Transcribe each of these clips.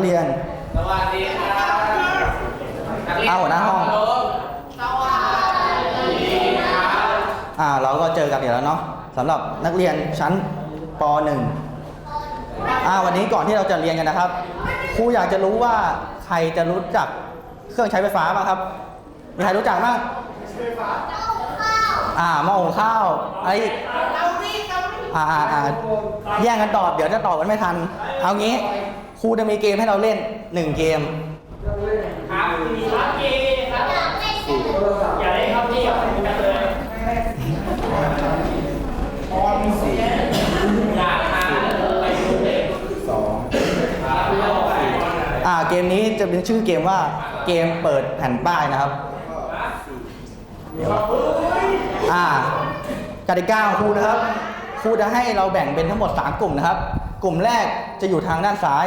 กเรียน สวัสดีครับนักเรียนเอาหัวหน้าห้อง สวัสดีครับ อ่าเราก็เจอกันอีกแล้วเนาะสำหรับนักเรียนชั้นป .1 อ่าวันนี้ก่อนที่เราจะเรียนกันนะครับครูอยากจะรู้ว่าใครจะรู้จักเครื่องใช้ไฟฟ้าบ้างครับมีใครรู้จักบ้างอ่าหม้อหุงข้าวอะไรอีกอ่าอ่าอ่าแย่งกันตอบเดี๋ยวจะตอบกันไม่ทัน เอางี้ ครูจะมีเกมให้เราเล่นหนึ่งเกม ครับมีครับเกครับอย่าได้ครับพี่อย่าไปกันเลยอมสี่ยากทาไปดูเด็กสองครับพี่เอาไปอ่าเกมนี้จะเป็นชื่อเกมว่าเกมเปิดแผ่นป้ายนะครับอ่ากติกาของครูนะครับครูจะให้เราแบ่งเป็นทั้งหมด 3 กลุ่มนะครับ กลุ่มแรกจะอยู่ทางด้านซ้าย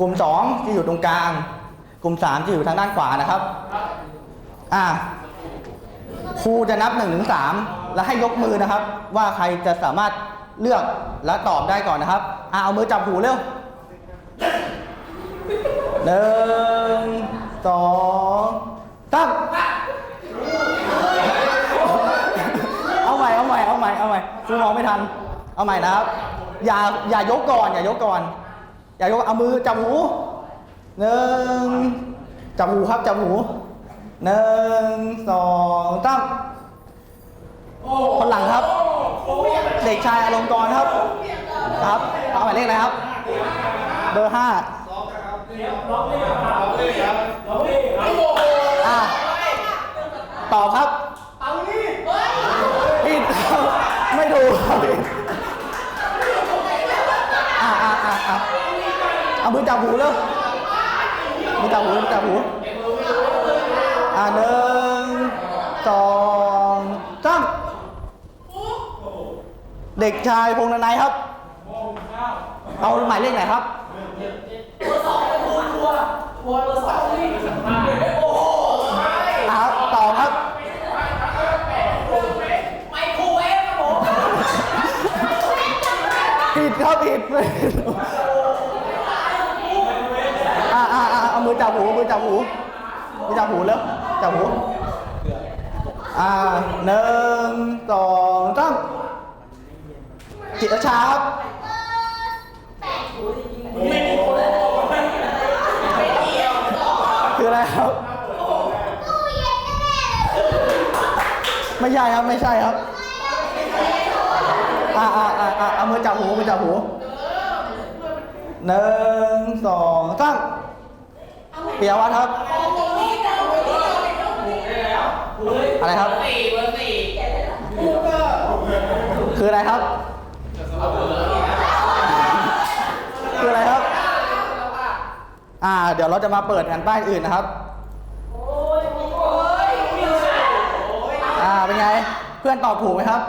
กลุ่ม 2 จะอยู่ตรงกลาง กลุ่ม 3 จะอยู่ทางด้านขวานะครับ อ่าครูจะนับ1นถึงสแล้วให้ยกมือนะครับ ว่าใครจะสามารถเลือกและตอบได้ก่อนนะครับอ่าเอามือจับหูเร็วหนึ่งสองสามเอาใหม่เอาใหม่เอาใหม่เอาใหม่คุณมองไม่ทัน เอาใหม่นะครับ อย่าอย่ายกก่อน อย่ายกก่อน อย่ายกเอามือจับหูหนึ่งจับหูครับจับหูหนึ่งสองสามคนหลังครับ เด็กชายอลงกรณ์ครับ ครับเอาหมายเลขอะไรครับ เบอร์ห้าอะตอบครับผิดครับไม่ถูกครับอะอะอะอะเอามือ จับหูเร็วมือจับหูมือจับหูอะหนึ่งสองสามเด็กชายพงษ์นายครับ เอาหมายเลขไหนครับอะต่อครับผิดครับผิดอ่าอ่า อ่าเอามือจับหูมือจับหูมือจับหูแล้วจับหูอ่าหนึ่งสองสามจิตรชาครับคืออะไรครับไม่ใช่ครับไม่ใช่ครับอ่าอ่าอ่าอ่าเอามือจับหูมือจับหูหนึ่งสองสาม ปียวัฒน์ครับ อะไรครับ สี่เบอร์สี่คืออะไรครับ คืออะไรครับ อ่า เดี๋ยวเราจะมาเปิดแผ่นป้ายอื่นนะครับ อ่า เป็นไง เพื่อนตอบถูกไหมครับ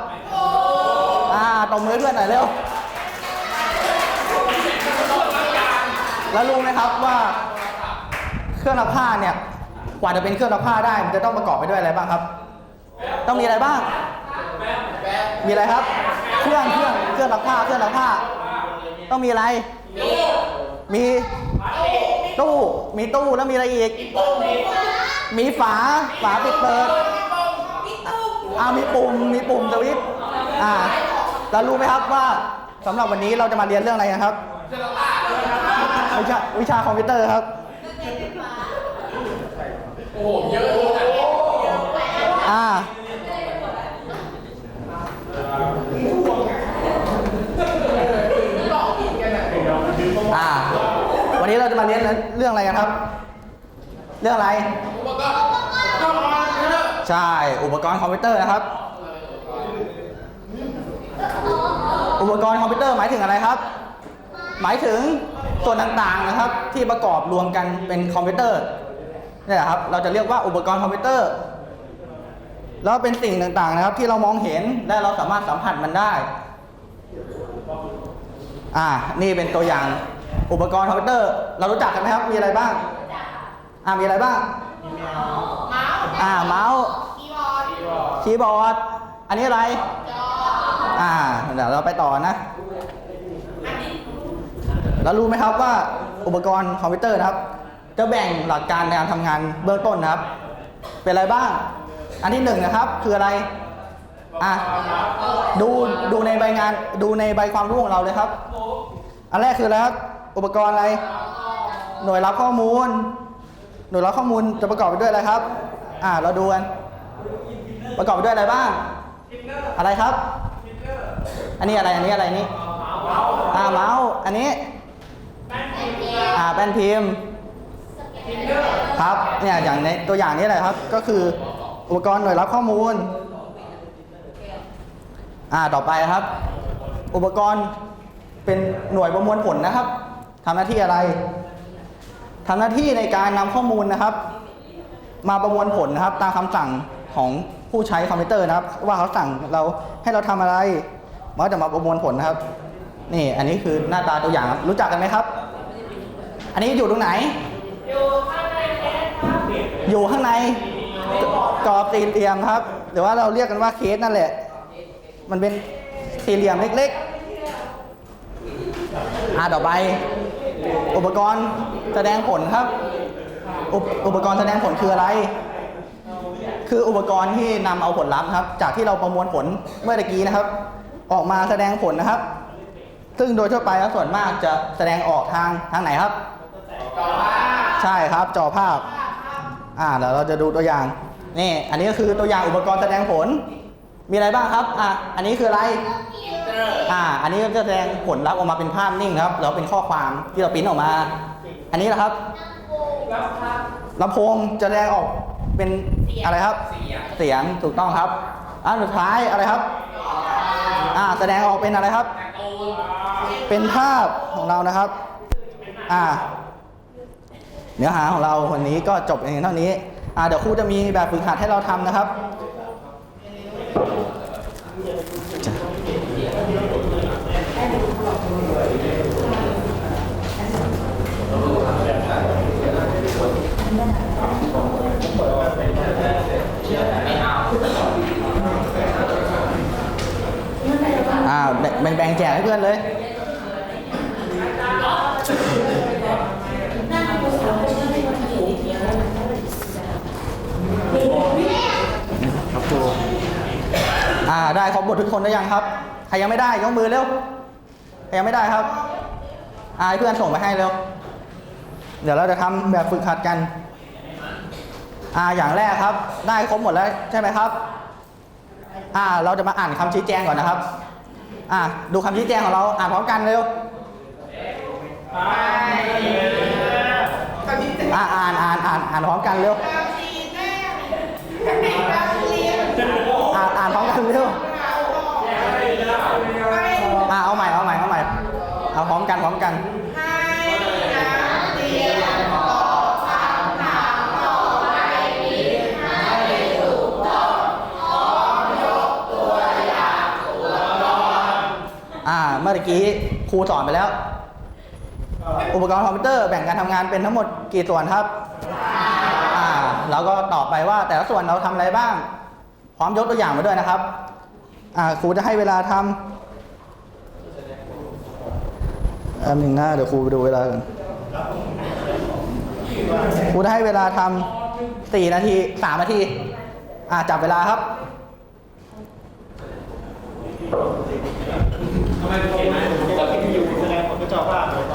อ่า ตบมือให้เพื่อนหน่อยเร็ว แล้วรู้ไหมครับว่า เครื่องซักผ้าเนี่ยกว่าจะเป็นเครื่องซักผ้าได้มันจะต้องประกอบไปด้วยอะไรบ้างครับ ต้องมีอะไรบ้าง มีอะไรครับ เครื่องเครื่องเครื่องซักผ้าเครื่องซักผ้า ต้องมีอะไร มีตู้มีตู้แล้วมีอะไรอีก มีฝาฝาปิดเปิดอ่ามีปุ่มมีปุ่มสวิตช์อ่าแล้วรู้ไหมครับว่าสำหรับวันนี้เราจะมาเรียนเรื่องอะไรกันครับ วิชาวิชาคอมพิวเตอร์ครับ โอ้โหเยอะเลยอ่า อ่า วันนี้เราจะมาเรียนเรื่องอะไรกันครับ เรื่องอะไร อุปกรณ์ใช่ อุปกรณ์คอมพิวเตอร์นะครับ อุปกรณ์คอมพิวเตอร์หมายถึงอะไรครับ หมายถึงส่วนต่างๆนะครับ ที่ประกอบรวมกันเป็นคอมพิวเตอร์ นี่แหละครับ เราจะเรียกว่าอุปกรณ์คอมพิวเตอร์แล้วเป็นสิ่งต่างๆนะครับ ที่เรามองเห็นและเราสามารถสัมผัสมันได้ อ่า นี่เป็นตัวอย่างอุปกรณ์คอมพิวเตอร์ เรารู้จักกันไหมครับ มีอะไรบ้าง อ่ามีอะไรบ้าง อ่า เมาส์ คีย์บอร์ด อันนี้อะไร อ่า เดี๋ยวเราไปต่อนะ แล้วรู้ไหมครับว่าอุปกรณ์คอมพิวเตอร์นะครับ จะแบ่งหลักการในการทำงานเบื้องต้นนะครับ เป็นอะไรบ้าง อันที่หนึ่งนะครับคืออะไรอะดูดูในใบงานดูในใบความรู้ของเราเลยครับ อันแรกคืออะไรครับอุปกรณ์อะไร หน่วยรับข้อมูล หน่วยรับข้อมูลจะประกอบไปด้วยอะไรครับ อ่าเราดูกันประกอบไปด้วยอะไรบ้าง อะไรครับ อันนี้อะไรอันนี้อะไรนี่อ่าเมาส์อันนี้อ่าแป้นพิมพ์ ครับเนี่ยอย่างในตัวอย่างนี้แหละครับ ก็คืออุปกรณ์หน่วยรับข้อมูลอ่าต่อไปครับ อุปกรณ์เป็นหน่วยประมวลผลนะครับทำหน้าที่อะไรทำหน้าที่ในการนำข้อมูลนะครับ มาประมวลผลนะครับ ตามคำสั่งของผู้ใช้คอมพิวเตอร์นะครับ ว่าเขาสั่งเราให้เราทำอะไรมันก็จะมาประมวลผลนะครับ นี่อันนี้คือหน้าตาตัวอย่างครับรู้จักกันไหมครับ อันนี้อยู่ตรงไหน อยู่ข้างในกรอบสี่เหลี่ยมครับหรือว่าเราเรียกกันว่าเคสนั่นแหละ มันเป็นสี่เหลี่ยมเล็กๆอ่าต่อไป อุปกรณ์แสดงผลครับ อุปกรณ์แสดงผลคืออะไร คืออุปกรณ์ที่นำเอาผลลัพธ์ครับ จากที่เราประมวลผลเมื่อตะกี้นะครับ ออกมาแสดงผลนะครับ ซึ่งโดยทั่วไปแล้วส่วนมากจะแสดงออกทางทางไหนครับ ใช่ครับจอภาพ อ่าเดี๋ยวเราจะดูตัวอย่าง นี่ อันนี้ก็คือตัวอย่างอุปกรณ์แสดงผล มีอะไรบ้างครับ อะ อันนี้คืออะไร อ่า อันนี้ก็จะแสดงผลลัพธ์ออกมาเป็นภาพนิ่งครับ แล้วเป็นข้อความที่เราปริ้นออกมา อันนี้นะครับลำโพงจะแสดงออกเป็นอะไรครับ เสียง ถูกต้องครับอันสุดท้ายอะไรครับ อ่า แสดงออกเป็นอะไรครับ เป็นภาพของเรานะครับ อ่า เนื้อหาของเราวันนี้ก็จบเองเท่านี้อ่าเดี๋ยวครูจะมีแบบฝึกหัดให้เราทำนะครับอ่าแบ่งแบ่งแจกให้เพื่อนเลย ครับครูอ่า ได้ครบหมดทุกคนได้ยังครับใครยังไม่ได้ยกมือเร็วใครยังไม่ได้ครับอ่าให้เพื่อนส่งไปให้เร็วเดี๋ยวเราจะทำแบบฝึกหัดกันอ่าอย่างแรกครับ ได้ครบหมดแล้วใช่ไหมครับอ่าเราจะมาอ่านคำชี้แจงก่อนนะครับอ่าดูคำชี้แจงของเราอ่านพร้อมกันเร็วอ่าอ่านอ่านอ่านอ่านพร้อมกันเร็ว มื่อกี้ครูสอนไปแล้ว อุปกรณ์คอมพิวเตอร์แบ่งการทำงานเป็นทั้งหมดกี่ส่วนครับอ่าแล้วก็ตอบไปว่าแต่ละส่วนเราทำอะไรบ้าง พร้อมยกตัวอย่างมาด้วยนะครับอ่าครูจะให้เวลาทำอันหนึ่งหน้าเดี๋ยวครูไปดูเวลากันครูจะให้เวลาทำสี่นาทีสามนาทีอ่าจับเวลาครับ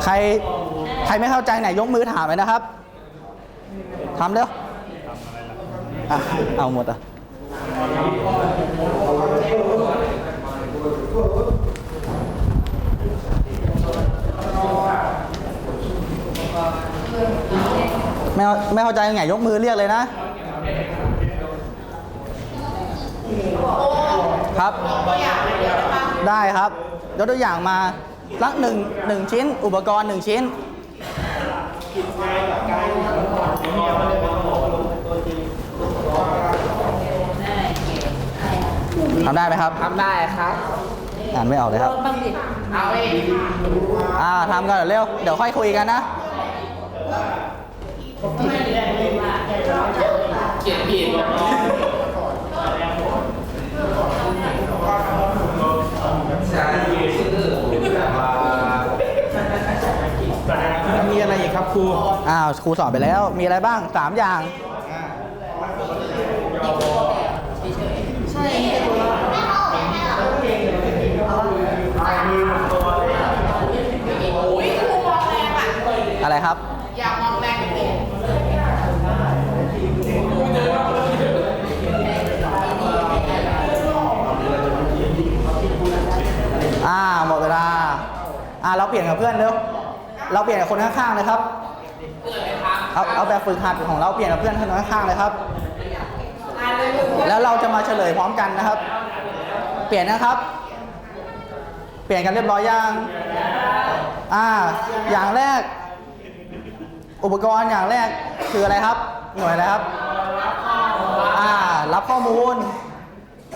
ใครใครไม่เข้าใจไหนยกมือถามเลยนะครับทำเร็วอะเอาหมดอะไม่เอาไม่เข้าใจตรงไหนยกมือเรียกเลยนะ ครับ ได้ครับ ยกตัวอย่างมาสักหนึ่งหนึ่งชิ้น อุปกรณ์หนึ่งชิ้น ทำได้ไหมครับ ทำได้ครับ อ่านไม่ออกเลยครับเอาเองอ่าทำกันเร็ว เดี๋ยวค่อยคุยกันนะ เขียนผิด มีอะไรอีก ครูอ้าวครูสอนไปแล้วมีอะไรบ้างสามอย่าง อุ้ยครูมองแรงอะ อะไรครับ อย่ามองแรงเด็กอ่าหมดเวลา อ่าเราเปลี่ยนกับเพื่อนเร็ว เราเปลี่ยนกับคนข้างๆเลยครับเอาเอาแบบฝึกหัดของเราเปลี่ยนกับเพื่อนคนข้างๆเลยครับ แล้วเราจะมาเฉลยพร้อมกันนะครับ เปลี่ยนนะครับ เปลี่ยนกันเรียบร้อยยังอ่า อย่างแรก อุปกรณ์อย่างแรกคืออะไรครับ หน่วยอะไรครับอ่า รับข้อมูล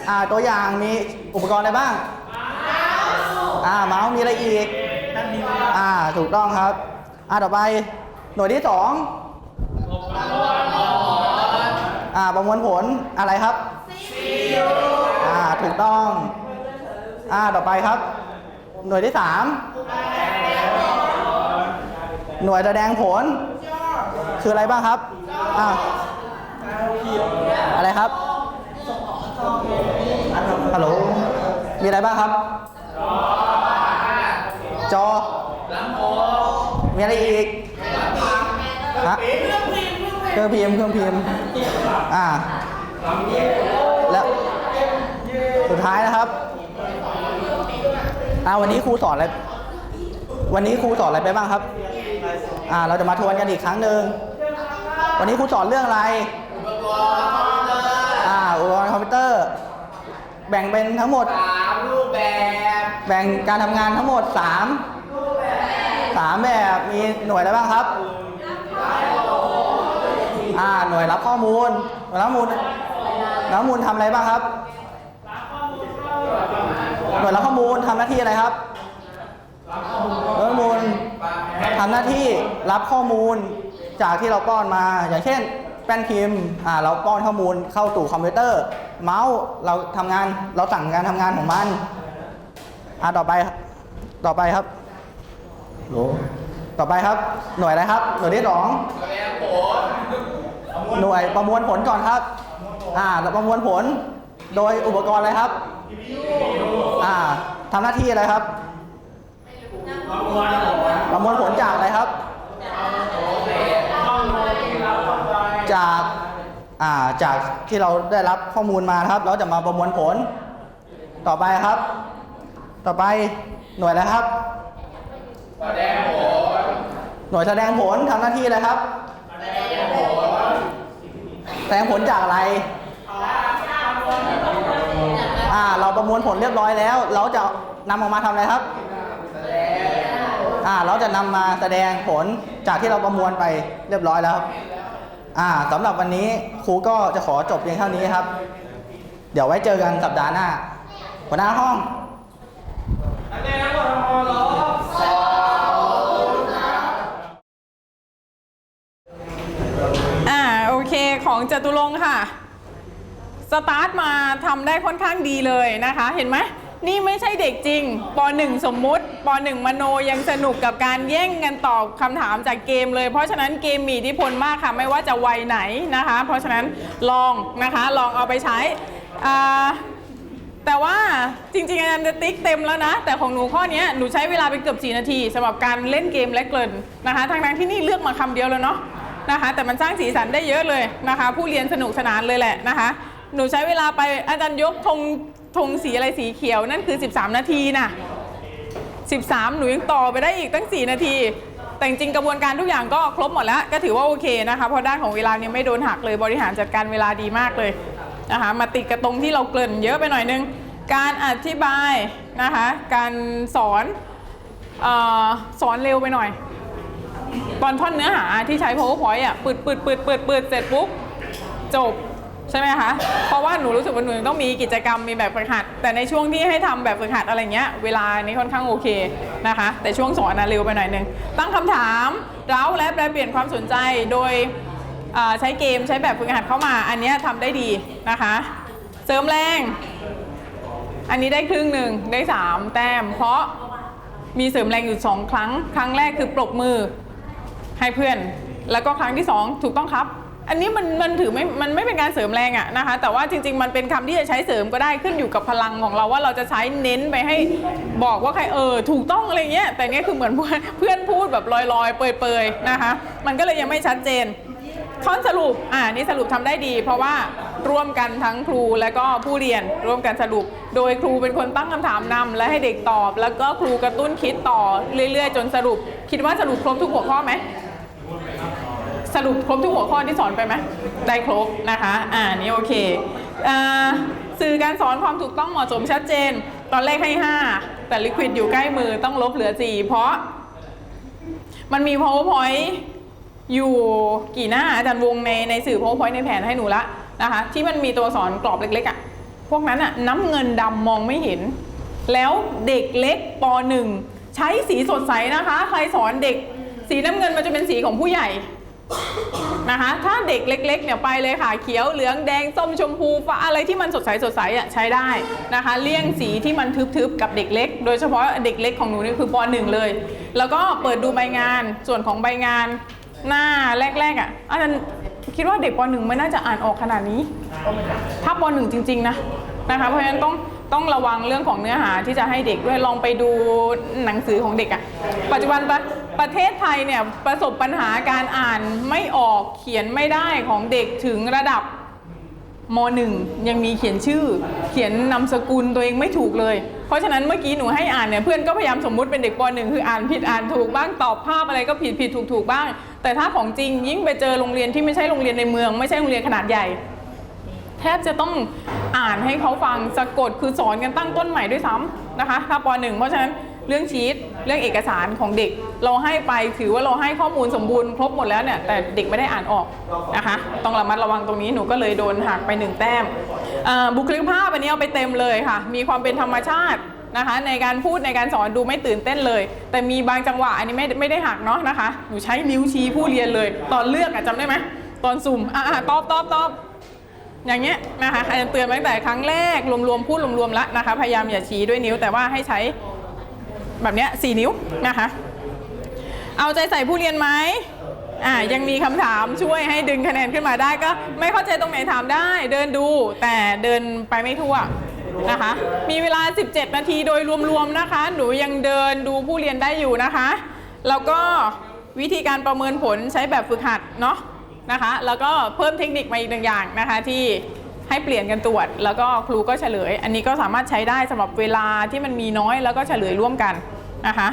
อ่าตัวอย่างมีอุปกรณ์อะไรบ้างอ่าเมาส์มีอะไรอีก อ่าถูกต้องครับอ่าต่อไปหน่วยที่สองอ่าประมวลผลอะไรครับอ่าถูกต้องอ่าต่อไปครับ หน่วยที่สามหน่วยแสดงผล คืออะไรบ้างครับอ่าอะไรครับฮัลโหลมีอะไรบ้างครับ มีอะไรอีกฮะเครื่องพิมพ์เครื่องพิมพ์อ่าแล้วสุดท้ายนะครับอ่าวันนี้ครูสอนอะไรวันนี้ครูสอนอะไรไปบ้างครับอ่าเราจะมาทวนกันอีกครั้งหนึ่งวันนี้ครูสอนเรื่องอะไรอ่าอุปกรณ์คอมพิวเตอร์ แบ่งเป็นทั้งหมดสามรูปแบบ แบ่งการทำงานทั้งหมด3สามแบบมีหน่วยอะไรบ้างครับอ่าหน่วยรับข้อมูลหน่วยรับข้อมูลรับข้อมูลทำอะไรบ้างครับหน่วยรับข้อมูลทำหน้าที่อะไรครับรับข้อมูลทำหน้าที่รับข้อมูลจากที่เราป้อนมา อย่างเช่น แป้นพิมพ์อ่าเราป้อนข้อมูลเข้าสู่คอมพิวเตอร์ เมาส์เราทำงานเราสั่งการทำงานของมันอ่าต่อไปต่อไปครับ โหต่อไปครับ หน่วยอะไรครับ หน่วยที่สองหน่วยประมวลผลก่อนครับ อ่าเราประมวลผล โดยอุปกรณ์อะไรครับ อ่าทำหน้าที่อะไรครับ ประมวลผลจากอะไรครับ จาก อ่า จากที่เราได้รับข้อมูลมานะครับ เราจะมาประมวลผล ต่อไปครับ ต่อไปหน่วยอะไรครับ แสดงผลหน่วยแสดงผลทำหน้าที่อะไรครับ แสดงผลแสดงผลจากอะไร อ่า เราประมวลผลเรียบร้อยแล้ว เราจะนำออกมาทำอะไรครับ อ่า เราจะนำมาแสดงผลจากที่เราประมวลไปเรียบร้อยแล้วครับ อ่าสำหรับวันนี้ครูก็จะขอจบเพียงเท่านี้ครับ เดี๋ยวไว้เจอกันสัปดาห์หน้าหัวหน้าห้องอ่ ของจตุรงค์ค่ะ สตาร์ทมาทำได้ค่อนข้างดีเลยนะคะ เห็นไหมนี่ไม่ใช่เด็กจริงป .1 สมมุติป .1 มโนยังสนุกกับการแย่งกันตอบคำถามจากเกมเลย เพราะฉะนั้นเกมมีอิทธิพลมากค่ะ ไม่ว่าจะวัยไหนนะคะ เพราะฉะนั้นลองนะคะลองเอาไปใช้แต่ว่าจริงๆอาจารย์จะติ๊กเต็มแล้วนะ แต่ของหนูข้อนี้หนูใช้เวลาไปเกือบ 4 นาทีสำหรับการเล่นเกมและเกริ่นนะคะทางนั้นที่นี่เลือกมาคำเดียวแล้วเนาะ นะคะ แต่มันสร้างสีสันได้เยอะเลยนะคะ ผู้เรียนสนุกสนานเลยแหละนะคะ หนูใช้เวลาไปอาจารย์ยกธงธงสีอะไรสีเขียวนั่นคือ 13 นาทีนะ13 หนูยังต่อไปได้อีกตั้ง 4 นาที แต่จริงกระบวนการทุกอย่างก็ครบหมดแล้ว ก็ถือว่าโอเคนะคะเพราะด้านของเวลาเนี่ยไม่โดนหักเลยบริหารจัดการเวลาดีมากเลยนะคะมาติดกระตรงที่เราเกริ่นเยอะไปหน่อยนึง การอธิบายนะคะ การสอนออสอนเร็วไปหน่อย ตอนท่อนเนื้อหาที่ใช้ powerpoint อะปืดปืดปืดปืดปืดเสร็จปุ๊บจบใช่ไหมคะ เพราะว่าหนูรู้สึกว่าหนูยังต้องมีกิจกรรมมีแบบฝึกหัด แต่ในช่วงที่ให้ทำแบบฝึกหัดอะไรเงี้ย เวลานี้ค่อนข้างโอเคนะคะ แต่ช่วงสอนนะเร็วไปหน่อยนึง ตั้งคำถามเร้าและแปลเปลี่ยนความสนใจโดยใช้เกมใช้แบบฝึกหัดเข้ามา อันนี้ยทำได้ดีนะคะ เสริมแรง อันนี้ได้ครึ่งหนึ่งได้ 3 แต้ม เพราะมีเสริมแรงอยู่ 2 ครั้ง ครั้งแรกคือปรบมือ ให้เพื่อน แล้วก็ครั้งที่สองถูกต้องครับ อันนี้มันมันถือไม่มันไม่เป็นการเสริมแรงอะนะคะ แต่ว่าจริง ๆ มันเป็นคำที่จะใช้เสริมก็ได้ขึ้นอยู่กับพลังของเราว่าเราจะใช้เน้นไปให้บอกว่าใครเออถูกต้องอะไรเงี้ยแต่เนี้ยคือเหมือนเพื่อนเพื่อนพูดแบบลอยๆ เปยๆนะคะ มันก็เลยยังไม่ชัดเจนท่อนสรุป อ่า นี่สรุปทำได้ดี เพราะว่าร่วมกันทั้งครูและก็ผู้เรียนร่วมกันสรุป โดยครูเป็นคนตั้งคำถามนำและให้เด็กตอบ แล้วก็ครูกระตุ้นคิดต่อเรื่อยๆ จนสรุป คิดว่าสรุปครบทุกหัวข้อไหม สรุปครบทุกหัวข้อที่สอนไปไหมได้ครบนะคะ อ่านี่โอเคอ่าสื่อการสอนความถูกต้องเหมาะสมชัดเจน ตอนแรกให้ 5 แต่ลิควิดอยู่ใกล้มือต้องลบเหลือ 4 เพราะ มันมี powerpoint อยู่กี่หน้าอาจารย์วงในในสื่อ powerpoint ในแผนให้หนูละนะคะ ที่มันมีตัวสอนกรอบเล็กๆอะ่ะพวกนั้นอะ่ะน้ำเงินดำมองไม่เห็น แล้วเด็กเล็กป .1 ใช้สีสดใสนะคะ ใครสอนเด็กสีน้ำเงินมันจะเป็นสีของผู้ใหญ่ นะคะ ถ้าเด็กเล็กๆเนี่ยไปเลยค่ะเขียวเหลืองแดงส้มชมพูฟ้าอะไรที่มันสดใสสดใสอะใช้ได้นะคะ เลี่ยงสีที่มันทึบๆกับเด็กเล็ก โดยเฉพาะเด็กเล็กของหนูนี่คือป .1 เลย แล้วก็เปิดดูใบงานส่วนของใบงานหน้าแรกๆอะอาจารย์คิดว่าเด็กป .1 ไม่น่าจะอ่านออกขนาดนี้ถ้าป .1 จริง ๆ นะนะคะ เพราะฉะนั้นต้อง ต้องระวังเรื่องของเนื้อหาที่จะให้เด็กด้วยลองไปดูหนังสือของเด็กอะปัจจุบันประประเทศไทยเนี่ยประสบปัญหาการอ่านไม่ออกเขียนไม่ได้ของเด็กถึงระดับม .1 ยังมีเขียนชื่อ เขียนนามสกุลตัวเองไม่ถูกเลย เพราะฉะนั้นเมื่อกี้หนูให้อ่านเนี่ยเพื่อนก็พยายามสมมุติเป็นเด็กป .1 คืออ่านผิดอ่านถูกบ้างตอบภาพอะไรก็ผิดผิดถูกถูกบ้าง แต่ถ้าของจริงยิ่งไปเจอโรงเรียนที่ไม่ใช่โรงเรียนในเมือง ไม่ใช่โรงเรียนขนาดใหญ่ แทบจะต้องอ่านให้เขาฟังสะกดคือสอนกันตั้งต้นใหม่ด้วยซ้ำนะคะถ้าปหนึ่งเพราะฉะนั้นเรื่องชีตเรื่องเอกสารของเด็ก เราให้ไปถือว่าเราให้ข้อมูลสมบูรณ์ครบหมดแล้วเนี่ยแต่เด็กไม่ได้อ่านออกนะคะต้องระมัดระวังตรงนี้หนูก็เลยโดนหักไปหนึ่งแต้มบุคลิกภาพอันนี้เอาไปเต็มเลยค่ะ มีความเป็นธรรมชาตินะคะในการพูดในการสอนดูไม่ตื่นเต้นเลย แต่มีบางจังหวะอันนี้ไม่ไม่ได้หักเนาะนะคะหนูใช้นิ้วชี้ผู้เรียนเลย ตอนเลือกอะจำได้ไหมตอนสุ่มอะๆตอบตอบตอบ อย่างเงี้ยนะคะอาจารย์เตือนมาตั้งแต่ครั้งแรกรวมๆพูดรวมๆแล้วนะคะพยายามอย่าชี้ด้วยนิ้ว แต่ว่าให้ใช้แบบเนี้ยสี่นิ้วนะคะ เอาใจใส่ผู้เรียนไหมอ่ายังมีคำถามช่วยให้ดึงคะแนนขึ้นมาได้ก็ไม่เข้าใจตรงไหนถามได้ เดินดูแต่เดินไปไม่ทั่วนะคะ มีเวลา 17 นาทีโดยรวมๆนะคะ หนูยังเดินดูผู้เรียนได้อยู่นะคะ แล้วก็วิธีการประเมินผลใช้แบบฝึกหัดเนาะ นะคะ แล้วก็เพิ่มเทคนิคมาอีกหนึ่งอย่างนะคะที่ให้เปลี่ยนกันตรวจ แล้วก็ครูก็เฉลย อันนี้ก็สามารถใช้ได้สำหรับเวลาที่มันมีน้อยแล้วก็เฉลยร่วมกันนะคะ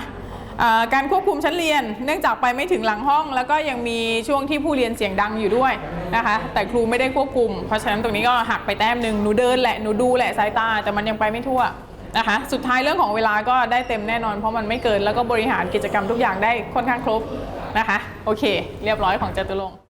การควบคุมชั้นเรียน เนื่องจากไปไม่ถึงหลังห้อง แล้วก็ยังมีช่วงที่ผู้เรียนเสียงดังอยู่ด้วยนะคะ แต่ครูไม่ได้ควบคุม เพราะฉะนั้นตรงนี้ก็หักไปแต้มหนึ่งหนูเดินแหละหนูดูแหละสายตา แต่มันยังไปไม่ทั่วนะคะ สุดท้ายเรื่องของเวลาก็ได้เต็มแน่นอน เพราะมันไม่เกินแล้วก็บริหารกิจกรรมทุกอย่างได้ค่อนข้างครบนะคะ โอเค เรียบร้อยของจตุรงค์